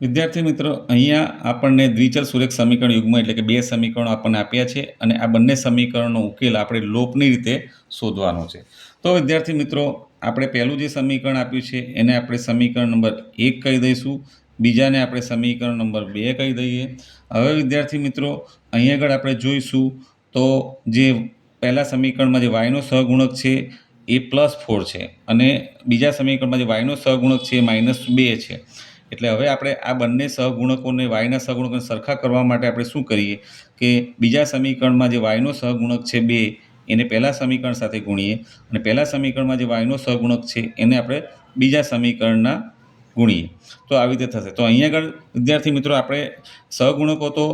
વિદ્યાર્થી મિત્રો, અહીંયા આપણને દ્વિચલ સુરેખ સમીકરણ યુગમાં એટલે કે બે સમીકરણો આપણને આપ્યા છે અને આ બંને સમીકરણનો ઉકેલ આપણે લોપની રીતે શોધવાનો છે. તો વિદ્યાર્થી મિત્રો, આપણે પહેલું જે સમીકરણ આપ્યું છે, એને આપણે સમીકરણ નંબર એક કહી દઈશું. બીજાને આપણે સમીકરણ નંબર બે કહી દઈએ. હવે વિદ્યાર્થી મિત્રો, અહીં આગળ આપણે જોઈશું તો જે પહેલાં સમીકરણમાં જે વાયનો સહગુણક છે એ પ્લસ ફોર છે અને બીજા સમીકરણમાં જે વાયનો સહગુણક છે એ માઇનસ બે છે. એટલે હવે આપણે આ બંને સહગુણકોને વાયના સહગુણકોને સરખા કરવા માટે આપણે શું કરીએ કે બીજા સમીકરણમાં જે વાયનો સહગુણક છે બે, એને પહેલાં સમીકરણ સાથે ગુણીએ અને પહેલા સમીકરણમાં જે વાયનો સહગુણક છે, એને આપણે બીજા સમીકરણના ગુણીએ. તો આવી રીતે થશે. તો અહીંયા આગળ વિદ્યાર્થી મિત્રો આપણે સહગુણકો તો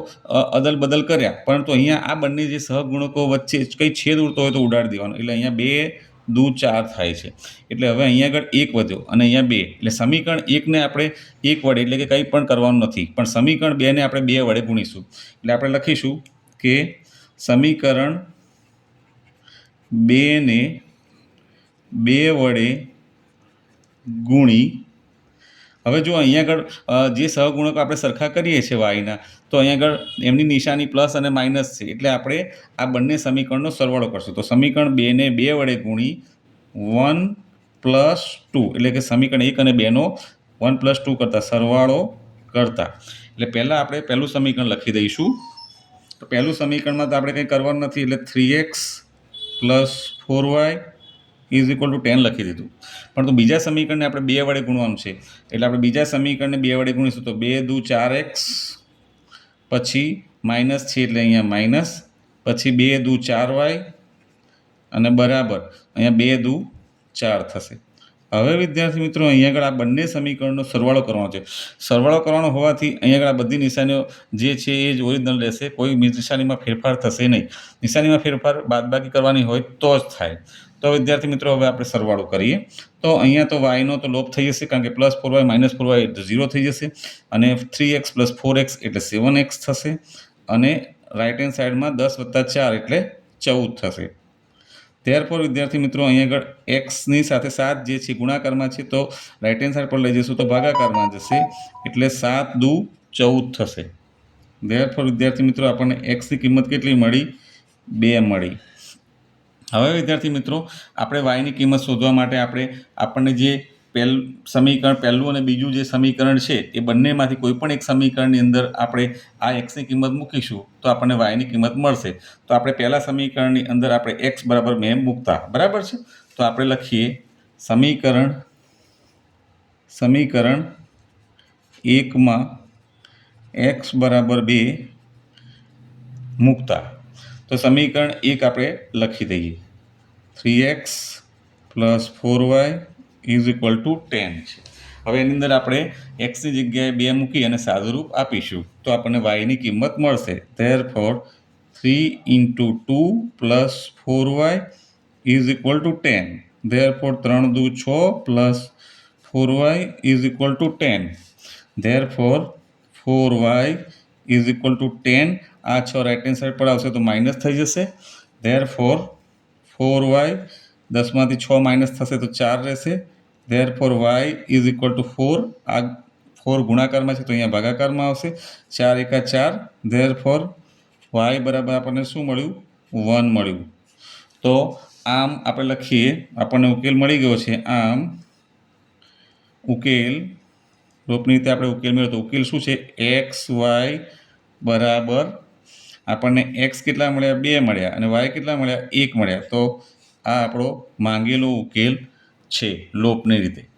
અદલ બદલ કર્યા, પરંતુ અહીંયા આ બંને જે સહગુણકો વચ્ચે કંઈ છેદ ઉડતો હોય તો ઉડાડી દેવાનો. એટલે અહીંયા બે દુ ચાર થાય છે. એટલે હવે અહીંયા આગળ એક વધ્યો અને અહીંયા બે. એટલે સમીકરણ એકને આપણે એક વડે એટલે કે કંઈ પણ કરવાનું નથી. પણ સમીકરણ બેને આપણે બે વડે ગુણીશું. એટલે આપણે લખીશું કે સમીકરણ બેને બે વડે ગુણી હવે જો અહીંયા આગળ જે સહગુણકો આપણે સરખા કરીએ છીએ વાયના તો અહીંયા આગળ એમની નિશાની પ્લસ અને માઇનસ છે. એટલે આપણે આ બંને સમીકરણનો સરવાળો કરશું. તો સમીકરણ બેને બે વડે ગુણી વન પ્લસ ટુ, એટલે કે સમીકરણ એક અને બેનો વન પ્લસ ટુ કરતાં સરવાળો કરતા. એટલે પહેલાં આપણે પહેલું સમીકરણ લખી દઈશું. તો પહેલું સમીકરણમાં તો આપણે કંઈ કરવાનું નથી, એટલે three X plus four Y is equal to ten લખી દીધું. પરંતુ બીજા સમીકરણને આપણે બે વડે ગુણવાનું છે. એટલે આપણે બીજા સમીકરણને બે વડે ગુણીશું તો બે દુ ચાર એક્સ પછી માઇનસ છે એટલે અહીંયા માઇનસ, પછી બે દુ ચાર વાય અને બરાબર અહીંયા બે દુ ચાર થશે. હવે વિદ્યાર્થી મિત્રો અહીંયા આગળ આ બંને સમીકરણનો સરવાળો કરવાનો છે. સરવાળો કરવાનો હોવાથી અહીંયા આગળ બધી નિશાનીઓ જે છે એ જ ઓરિજિનલ રહેશે. કોઈ નિશાનીમાં ફેરફાર થશે નહીં. નિશાનીમાં ફેરફાર બાદબાકી કરવાની હોય તો જ થાય. તો વિદ્યાર્થી મિત્રો, હવે આપણે સરવાળો કરીએ. તો અહીંયા તો વાયનો તો લોપ થઈ જશે કારણ કે plus four Y minus four Y zero થઈ જશે. અને three X plus four X એટલે સેવન એક્સ થશે. અને રાઇટ હેન્ડ સાઈડમાં દસ વત્તા ચાર એટલે ચૌદ થશે. ત્યારપર વિદ્યાર્થી મિત્રો અહીંયા આગળ એક્સની સાથે સાત જે છે, ગુણાકારમાં છે, તો રાઇટ હેન્ડ સાઈડ પર લઈ જઈશું, તો ભાગાકારમાં જશે, એટલે સાત દુ ચૌદ થશે. ત્યારપર વિદ્યાર્થી મિત્રો, આપણને એક્સની કિંમત કેટલી મળી? બે મળી. હવે વિદ્યાર્થી મિત્રો, આપણે વાયની કિંમત શોધવા માટે આપણે આપણને જે પહેલ, સમીકરણ પહેલું અને બીજું જે સમીકરણ છે, એ બંનેમાંથી કોઈ પણ એક સમીકરણની અંદર આપણે આ એક્સની કિંમત મૂકીશું, તો આપણને વાયની કિંમત મળશે. તો આપણે પહેલાં સમીકરણની અંદર આપણે એક્સ બરાબર મેં મૂકતા, બરાબર છે? તો આપણે લખીએ, સમીકરણ સમીકરણ એકમાં એક્સ બરાબર બે મૂકતા. તો સમીકરણ એક આપણે લખી દઈએ. Three X plus four Y is equal to ten છે. હવે એની અંદર આપણે એક્સની જગ્યાએ બે મૂકી અને સાદુરૂપ આપીશું. તો આપણને વાયની કિંમત મળશે. Therefore three into two plus four Y is equal to ten therefore ત્રણ દુ છ plus four Y is equal to ten therefore four Y is equal to ten આ છ રાઇટ હેન્ડ સાઈડ પર આવશે તો માઇનસ થઈ જશે. ધેર ફોર ફોર વાય દસમાંથી છ માઇનસ થશે તો ચાર રહેશે. Therefore Y is equal to four આ ફોર ગુણાકારમાં છે, તો અહીંયા ભાગાકારમાં આવશે. ચાર એકા ચાર. ધેર ફોર વાય બરાબર આપણને શું મળ્યું? વન મળ્યું. તો આમ આપણે લખીએ. આપણને ઉકેલ મળી ગયો છે. આમ ઉકેલ, રૂપની રીતે આપણે ઉકેલ મેળવ્યો તો ઉકેલ શું છે? એક્સ વાય બરાબર આપણને એક્સ કેટલા મળ્યા? બે મળ્યા અને વાય કેટલા મળ્યા? એક મળ્યા. તો આ આપણો માંગેલો ઉકેલ છે લોપની રીતે.